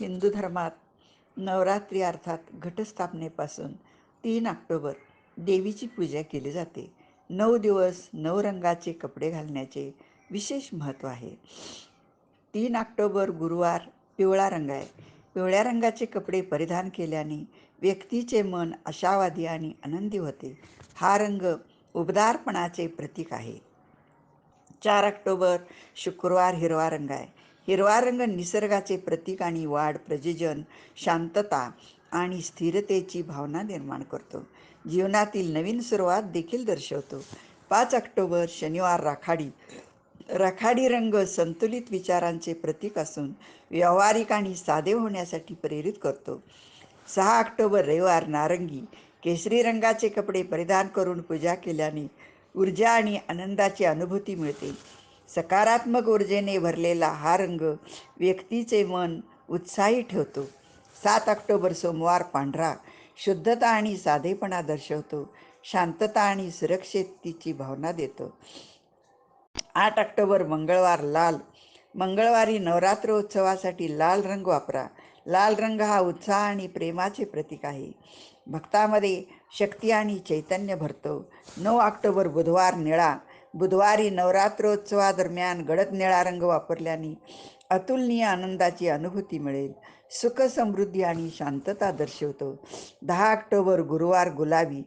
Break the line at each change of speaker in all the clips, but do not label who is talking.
हिंदू धर्मात नवरात्री अर्थात घटस्थापनेपासून तीन ऑक्टोबर देवीची पूजा केली जाते. नऊ दिवस नऊ रंगाचे कपडे घालण्याचे विशेष महत्त्व आहे. तीन ऑक्टोबर गुरुवार पिवळा रंग आहे. पिवळ्या रंगाचे कपडे परिधान केल्याने व्यक्तीचे मन आशावादी आणि आनंदी होते. हा रंग उबदारपणाचे प्रतीक आहे. चार ऑक्टोबर शुक्रवार हिरवा रंग आहे. हिरवा रंग निसर्गाचे प्रतीक आणि वाढ प्रजजन शांतता आणि स्थिरतेची भावना निर्माण करतो. जीवनातील नवीन सुरुवात देखील दर्शवतो. पाच ऑक्टोबर शनिवार राखाडी. राखाडी रंग संतुलित विचारांचे प्रतीक असून व्यावहारिक आणि साधे होण्यासाठी प्रेरित करतो. सहा ऑक्टोबर रविवार नारंगी. केसरी रंगाचे कपडे परिधान करून पूजा केल्याने ऊर्जा आणि आनंदाची अनुभूती मिळते. सकारात्मक ऊर्जेने भरलेला हा रंग व्यक्तीचे मन उत्साही ठेवतो. सात ऑक्टोबर सोमवार पांढरा शुद्धता आणि साधेपणा दर्शवतो शांतता आणि सुरक्षिततेची भावना देतो. आठ ऑक्टोबर मंगळवार लाल. मंगळवारी नवरात्र उत्सवासाठी लाल रंग वापरा. लाल रंग हा उत्साह आणि प्रेमाचे प्रतीक आहे. भक्तामध्ये शक्ती आणि चैतन्य भरतो. नऊ ऑक्टोबर बुधवार निळा. बुधवारी नवरात्रोत्सवादरम्यान गडद निळा रंग वापरल्याने अतुलनीय आनंदाची अनुभूती मिळेल. सुख समृद्धी आणि शांतता दर्शवतो. दहा ऑक्टोबर गुरुवार गुलाबी.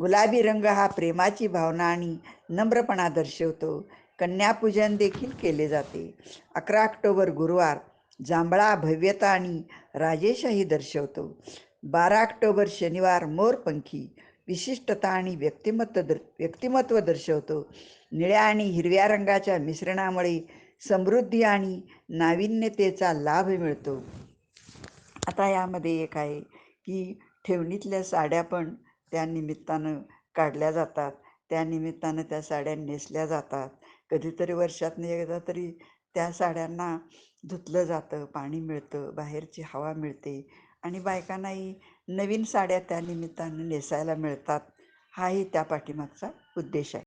गुलाबी रंग हा प्रेमाची भावना आणि नम्रपणा दर्शवतो. कन्यापूजन देखील केले जाते. अकरा ऑक्टोबर गुरुवार जांभळा भव्यता आणि राजेशाही दर्शवतो. बारा ऑक्टोबर शनिवार मोरपंखी. विशिष्टता आणि व्यक्तिमत्व दर व्यक्तिमत्व दर्शवतो. निळ्या आणि हिरव्या रंगाच्या मिश्रणामुळे समृद्धी आणि नाविन्यतेचा लाभ मिळतो. आता यामध्ये एक आहे की ठेवणीतल्या साड्या पण त्या निमित्तानं काढल्या जातात. त्या निमित्तानं त्या साड्या नेसल्या जातात. कधीतरी वर्षातनं एकदा तरी त्या साड्यांना धुतलं जातं पाणी मिळतं बाहेरची हवा मिळते. आणि बायकांनाही नवीन साड्या त्या निमित्तानं नेसायला मिळतात. हाही त्या पाठीमागचा उद्देश आहे.